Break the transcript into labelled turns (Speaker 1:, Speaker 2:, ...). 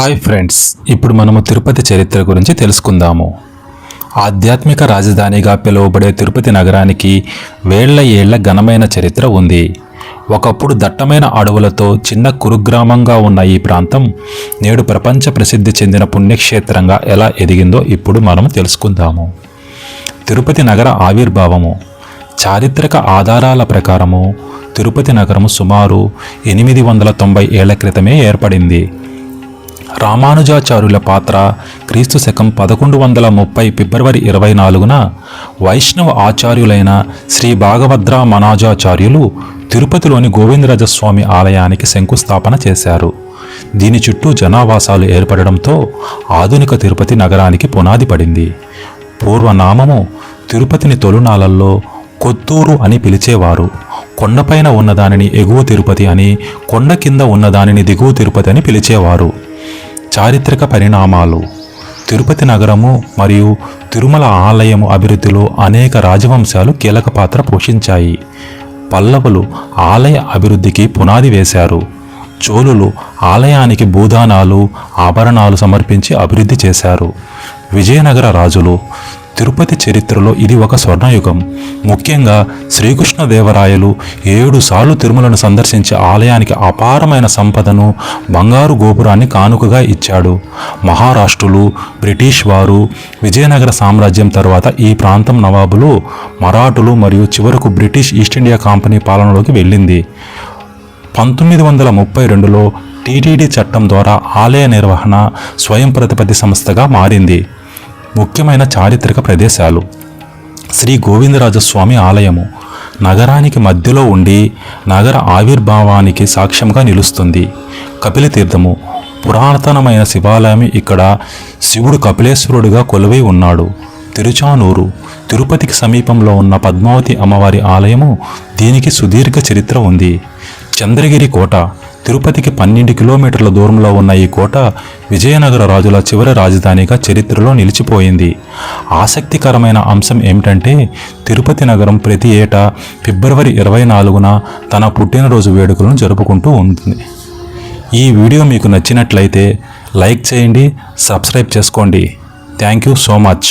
Speaker 1: Hi friends ఇప్పుడు మనము తిరుపతి చరిత్ర గురించి తెలుసుకుందాము. ఆధ్యాత్మిక రాజధానిగా పిలువబడే తిరుపతి నగరానికి వేళ్ళ ఏళ్ళ ఘనమైన చరిత్ర ఉంది. ఒకప్పుడు దట్టమైన అడవులతో చిన్న కురుగ్రామంగా ఉన్న ఈ ప్రాంతం నేడు ప్రపంచ ప్రసిద్ధి చెందిన పుణ్యక్షేత్రంగా ఎలా ఎదిగిందో ఇప్పుడు మనం తెలుసుకుందాము. తిరుపతి నగర ఆవిర్భావము చారిత్రక ఆధారాల ప్రకారము తిరుపతి నగరము సుమారు ఎనిమిది వందల తొంభై ఏళ్ళ క్రితమే ఏర్పడింది. రామానుజాచార్యుల పాత్ర క్రీస్తు శకం పదకొండు వందల ముప్పై ఫిబ్రవరి ఇరవై నాలుగున వైష్ణవ ఆచార్యులైన శ్రీ భాగవద్ర మనాజాచార్యులు తిరుపతిలోని గోవిందరాజస్వామి ఆలయానికి శంకుస్థాపన చేశారు. దీని చుట్టూ జనావాసాలు ఏర్పడడంతో ఆధునిక తిరుపతి నగరానికి పునాది పడింది. పూర్వనామము తిరుపతిని తొలునాళల్లో కొత్తూరు అని పిలిచేవారు. కొండపైన ఉన్నదానిని ఎగువ తిరుపతి అని కొండ కింద ఉన్నదానిని దిగువ తిరుపతి అని పిలిచేవారు. చారిత్రక పరిణామాలు. తిరుపతి నగరము మరియు తిరుమల ఆలయము అభివృద్ధిలో అనేక రాజవంశాలు కీలక పాత్ర పోషించాయి. పల్లవులు ఆలయ అభివృద్ధికి పునాది వేశారు. చోళులు ఆలయానికి భూదానాలు ఆభరణాలు సమర్పించి అభివృద్ధి చేశారు. విజయనగర రాజులు తిరుపతి చరిత్రలో ఇది ఒక స్వర్ణయుగం. ముఖ్యంగా శ్రీకృష్ణదేవరాయలు ఏడు సార్లు తిరుమలను సందర్శించి ఆలయానికి అపారమైన సంపదను బంగారు గోపురాన్ని కానుకగా ఇచ్చాడు. మహారాష్ట్రులు బ్రిటిష్ వారు విజయనగర సామ్రాజ్యం తర్వాత ఈ ప్రాంతం నవాబులు మరాఠులు మరియు చివరకు బ్రిటిష్ ఈస్ట్ ఇండియా కంపెనీ పాలనలోకి వెళ్ళింది. పంతొమ్మిది వందల ముప్పై రెండులో టీటీడీ చట్టం ద్వారా ఆలయ నిర్వహణ స్వయం ప్రతిపత్తి సంస్థగా మారింది. ముఖ్యమైన చారిత్రక ప్రదేశాలు. శ్రీ గోవిందరాజస్వామి ఆలయము నగరానికి మధ్యలో ఉండి నగర ఆవిర్భావానికి సాక్ష్యంగా నిలుస్తుంది. కపిలతీర్థము పురాతనమైన శివాలయం ఇక్కడ శివుడు కపిలేశ్వరుడిగా కొలువై ఉన్నాడు. తిరుచానూరు తిరుపతికి సమీపంలో ఉన్న పద్మావతి అమ్మవారి ఆలయము దీనికి సుదీర్ఘ చరిత్ర ఉంది. చంద్రగిరి కోట తిరుపతికి పన్నెండు కిలోమీటర్ల దూరంలో ఉన్న ఈ కోట విజయనగర రాజుల చివరి రాజధానిగా చరిత్రలో నిలిచిపోయింది. ఆసక్తికరమైన అంశం ఏమిటంటే తిరుపతి నగరం ప్రతి ఏటా ఫిబ్రవరి ఇరవై నాలుగున తన పుట్టినరోజు వేడుకలను జరుపుకుంటూ ఉంటుంది. ఈ వీడియో మీకు నచ్చినట్లయితే లైక్ చేయండి సబ్స్క్రైబ్ చేసుకోండి. Thank you so much.